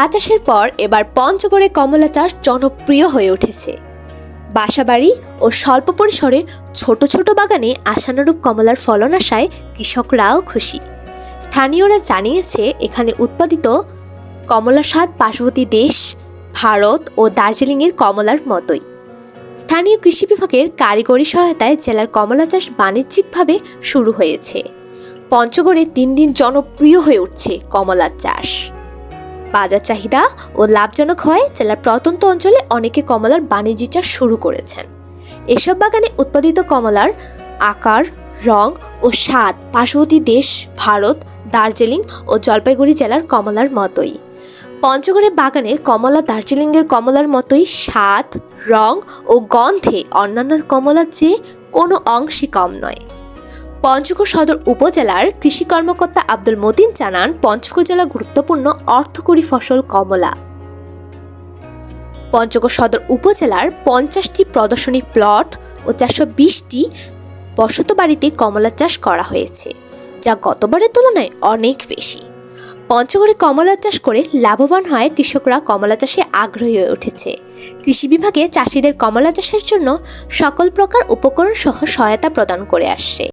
চা চাষের পর এবার পঞ্চগড়ে কমলা চাষ জনপ্রিয় হয়ে উঠেছে। বাসাবাড়ি ও স্বল্প পরিসরে ছোট ছোট বাগানে আশানুরূপ কমলার ফলন আসায় কৃষকরাও খুশি। স্থানীয়রা জানিয়েছে, এখানে উৎপাদিত কমলার স্বাদ পার্শ্ববর্তী দেশ, ভারত ও দার্জিলিংয়ের কমলার মতোই। স্থানীয় কৃষি বিভাগের কারিগরি সহায়তায় জেলার কমলা চাষ বাণিজ্যিকভাবে শুরু হয়েছে। পঞ্চগড়ে দিন দিন জনপ্রিয় হয়ে উঠছে কমলার চাষ। বাজার চাহিদা ও লাভজনক হয় জেলার প্রত্যন্ত অঞ্চলে অনেকে কমলার বাণিজ্য চাষ শুরু করেছেন। এসব বাগানে উৎপাদিত কমলার আকার, রং ও স্বাদ পার্শ্ববর্তী দেশ, ভারত, দার্জিলিং ও জলপাইগুড়ি জেলার কমলার মতোই। পঞ্চগড়ের বাগানের কমলা দার্জিলিংয়ের কমলার মতোই স্বাদ, রং ও গন্ধে অন্যান্য কমলার চেয়ে কোনো অংশে কম নয়। পঞ্চগড় সদর উপজেলার কৃষি কর্মকর্তা আব্দুল মতিন জানান, পঞ্চগড় জেলা গুরুত্বপূর্ণ অর্থকরী ফসল কমলা। পঞ্চগড় সদর উপজেলার পঞ্চাশটি প্রদর্শনী প্লট ও চারশো বিশটি বসত বাড়িতে কমলা চাষ করা হয়েছে, যা গতবারের তুলনায় অনেক বেশি। পঞ্চগড়ে কমলা চাষ করে লাভবান হয় কৃষকরা কমলা চাষে আগ্রহী হয়ে উঠেছে। কৃষি বিভাগে চাষিদের কমলা চাষের জন্য সকল প্রকার উপকরণ সহ সহায়তা প্রদান করে আসছে।